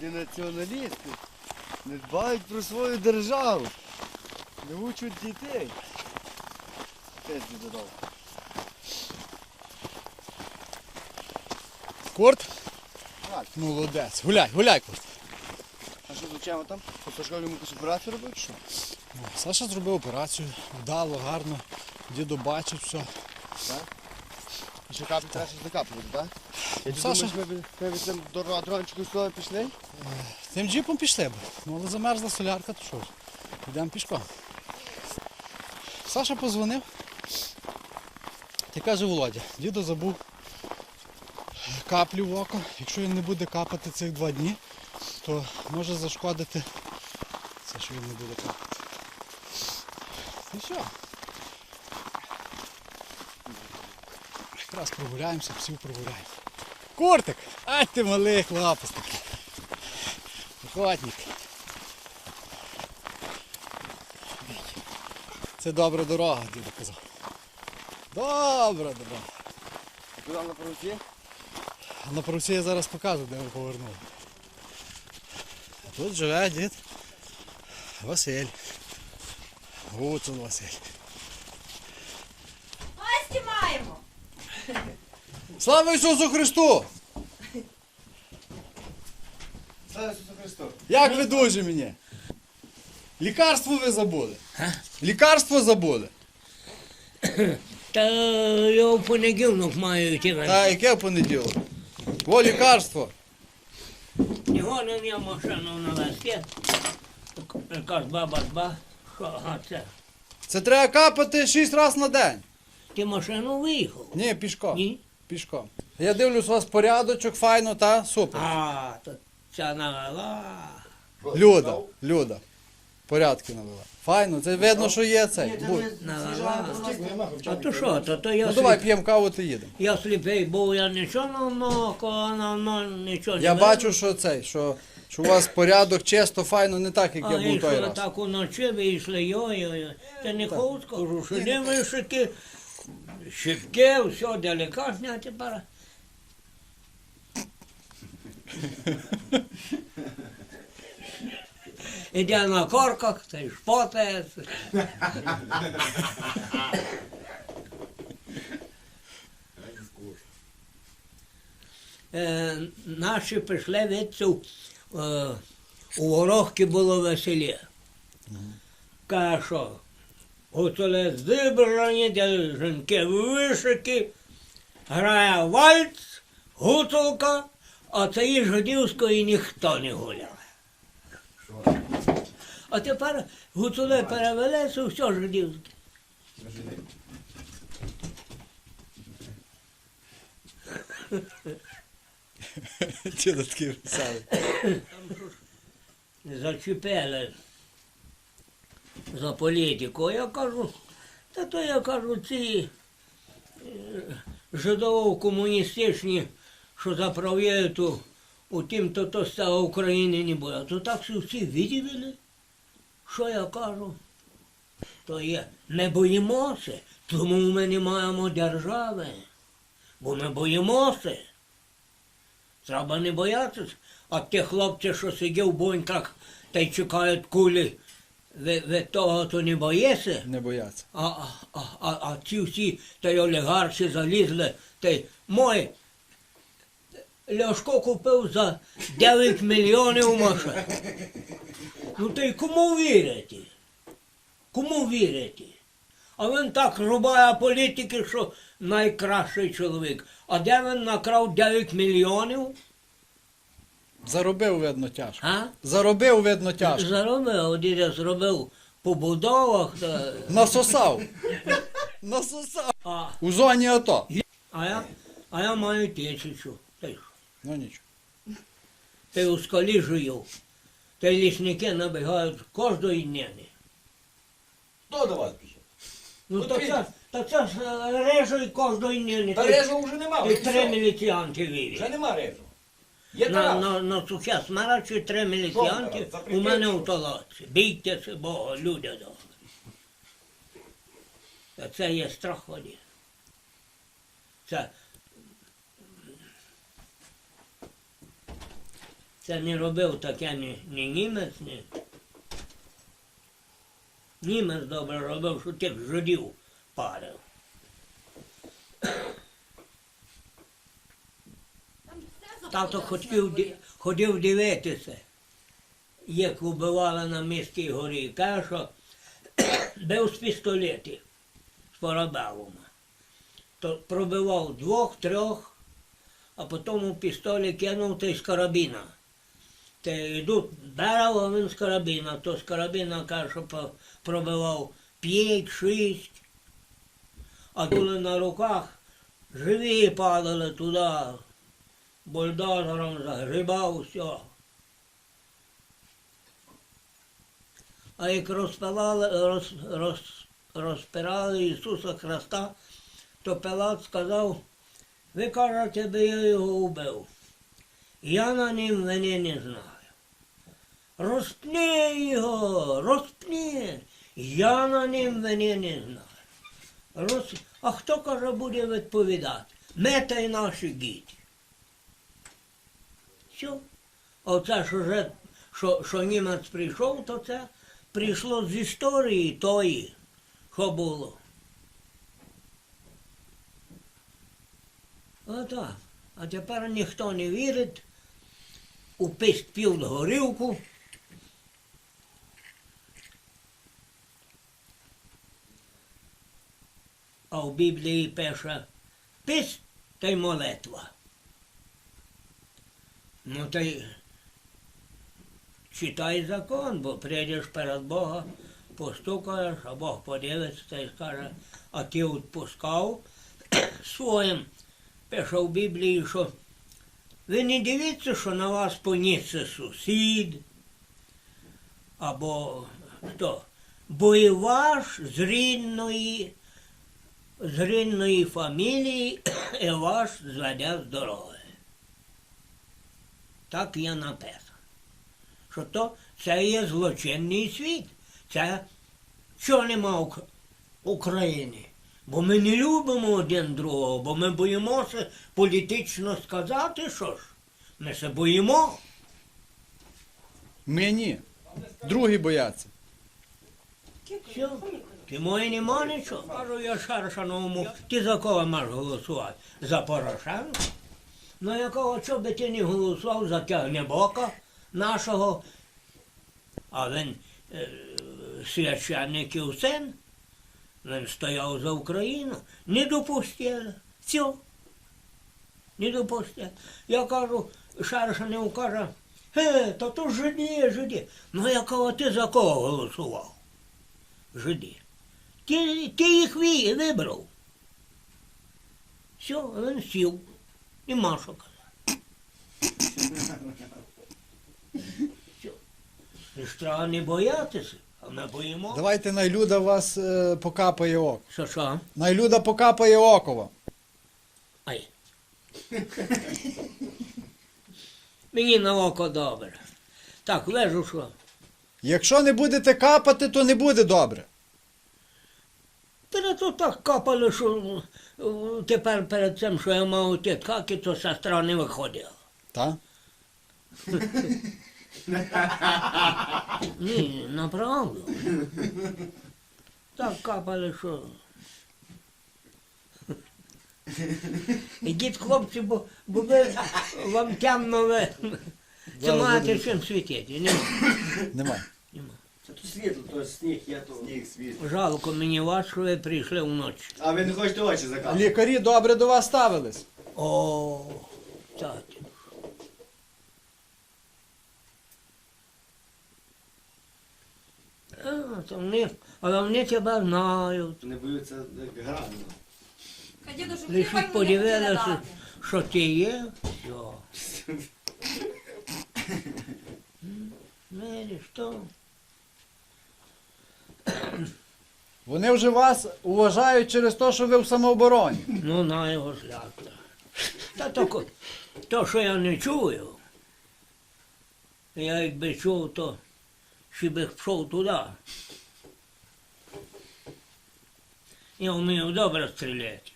де націоналісти не дбають про свою державу, не учать дітей. Теж не додав. Курт? Так. Молодець. Гуляй, гуляй, Курт. А що звичайно там? По Сашко йому якусь операцію робив? Що? Саша зробив операцію, вдало, гарно. Діду бачить все. І ще капі треба щось так? Я ти Саша- думаєш, ми, б- ми б цим дрончиком з тобою пішли? Тим джипом пішли б. Ну, але замерзла солярка, то що ж. Йдемо пішком. Саша позвонив. Ти каже Володя, дідо забув каплю в око. Якщо він не буде капати цих два дні, то може зашкодити це, що він не буде капати. І все. Якраз прогуляємося, псів прогуляємо. Куртик! Ай ти малий хлопець такий. Охотник. Це добра дорога, дідо казав. Добра дорога. Куди на? А на парусі я зараз покажу, де ми повернули. А тут живе дід Василь. Гуцул Василь. Гості маємо. Слава Ісусу Христу! Слава Ісусу Христу! Як ви дуже мені? Лікарство ви забули? Лікарство забули? Та я в понеділок маю йти на Та яке в понеділок? О, лікарство. Його не я машину навести. Якась баба зба. Що, ага, це. Це треба капати 6 разів на день. Ти машину виїхав? Ні, пішком. Ні? Пішком. Я дивлюсь, у вас порядочок, файно, та? Супер. А, то ця навела. Люда, Люда. Порядки навела. Файно, це видно, що є цей. Навела. А то що, то, то я, Ну давай сліп... п'ємо каву та їдемо. я сліпий був, я нічого на ноко, на нічого не Я видно. бачу, що цей, що, що у вас порядок чисто, файно, не так, як А я був той раз. так уночі вийшли, йой-йой. Та не хочу скажу, що шики, щипки, все делікатне, а тепер. Іде на корках, та й шпотається. Е, наші пішли від цю, е, у Ворохки було веселі. Каже, що гуцули зібрані, де жінки вишики, грає вальц, гуцулка, а цієї жидівської ніхто не гуляв. А тепер гуцули перевелися, все жидівське. Діда такий веселий. зачепили за політику. Я кажу, та то я кажу, ці е, жидово-комуністичні, що заправляють у, у тим, то то з України не буде. То так що всі виділи, що я кажу. То є, не боїмося, тому ми не маємо держави. Бо ми боїмося. Треба не боятися. А ті хлопці, що сидять в бунках та й чекають кулі, ви, ви того то не боїся. Не бояться. А, а, а, а, ці всі та й олігархи залізли, та й мой Ляшко купив за 9 мільйонів машин. Ну то й кому вірити? Кому вірити? А він так рубає політики, що найкращий чоловік. А де він накрав 9 мільйонів? Заробив, видно, тяжко. А? Заробив, видно, тяжко. Заробив, дідя зробив по будовах, та, Насосав. Насосав. а, У зоні АТО. а, я, а я маю тисячу. Й? Ну нічого. Й у скалі жию. Та й лісники набігають кожної дняни. Хто до вас пішов? Ну От то він. це, це ж е, режуть кожної дняни. Та режу вже нема, Ти вже три пішов. міліціянти Вже нема режу. Є На, Тарас. на, на сухе смеречі три міліціянти Тарас? у мене в толоці. Бійтеся Бога, люди добрі. Та це є страх воді. Це Це не робив таке ні, ні німець, ні. Німець добре робив, що тих жидів парив. Тато хотів, ходив дивитися, як вбивали на міській горі. Каже, що бив з пістолетів, з парабелами. То пробивав двох, трьох, а потім у пістолі кинув той з карабіна. Те йдуть бере, а він з карабіна, то з карабіна каже, що пробивав п'ять, шість, а були на руках, живі падали туди, бульдозером загрібав все. А як розпилали, роз, роз, розпирали Ісуса Христа, то Пилат сказав, ви кажете, би я його убив. Я на нім вини не знаю. Розпни його, розпни. Я на ним вини не знаю. Роз... А хто каже, буде відповідати? Ми й наші діти. Все. Оце що, вже, що, що німець прийшов, то це прийшло з історії тої, що було. Отак. А тепер ніхто не вірить. Уписть пів горілку. А в Біблії пише писть та й молитва. Ну й читай закон, бо прийдеш перед Бога, постукаєш, а Бог подивиться та й скаже, а ти відпускав своїм, пише в Біблії, що ви не дивіться, що на вас поніться сусід, або хто, бо і ваш з рідної, з рідної фамілії і ваш зведе з дороги. Так є написано. Що то це є злочинний світ. Це що нема України. Бо ми не любимо один другого, бо ми боїмося політично сказати, що ж. Ми се боїмо. Ми ні. Другі бояться. Все. Ти моє нема нічого. Кажу я Шаршановому, ти за кого маєш голосувати? За Порошенка? Ну якого чого би ти не голосував за тягнебока нашого, а він е, священників син, він стояв за Україну, не допустили. Все. Не допустили. Я кажу, Шаршанов каже, Е, та то жиди, жиди. Ну якого ти за кого голосував? Жиди. Ти, ти їх вибрав. Все, він сів. Нема що казати. Все. І треба не боятися, а ми боїмо. Давайте найлюда вас е, покапає око. Що що? Найлюда покапає око вам. Ай. Мені на око добре. Так, лежу що. Якщо не будете капати, то не буде добре. Та то так капало, що е, тепер перед цим, що я мав ті каки, то сестра не виходила. Та? Ні, направду. Так капали, що. Ідіть, хлопці, бо, бо ви вам темно ви. Це маєте чим світити. Нема. Нема. Нема. Це тут світло, то сніг, я то. Сніг, світ. Жалко мені вас, що ви прийшли вночі. А ви не хочете очі закапати? Лікарі добре до вас ставились. О, так. А, то вони, але вони тебе знають. Не боються як грати. А дідусь, Лише хліба йому не подивилися, дати. що ти є, все. Знаєш, що? Вони вже вас уважають через те, що ви в самообороні. Ну, на його злята. Та то, ко- то, що я не чую. Я якби чув, то ще би пішов туди. Я вмію добре стріляти.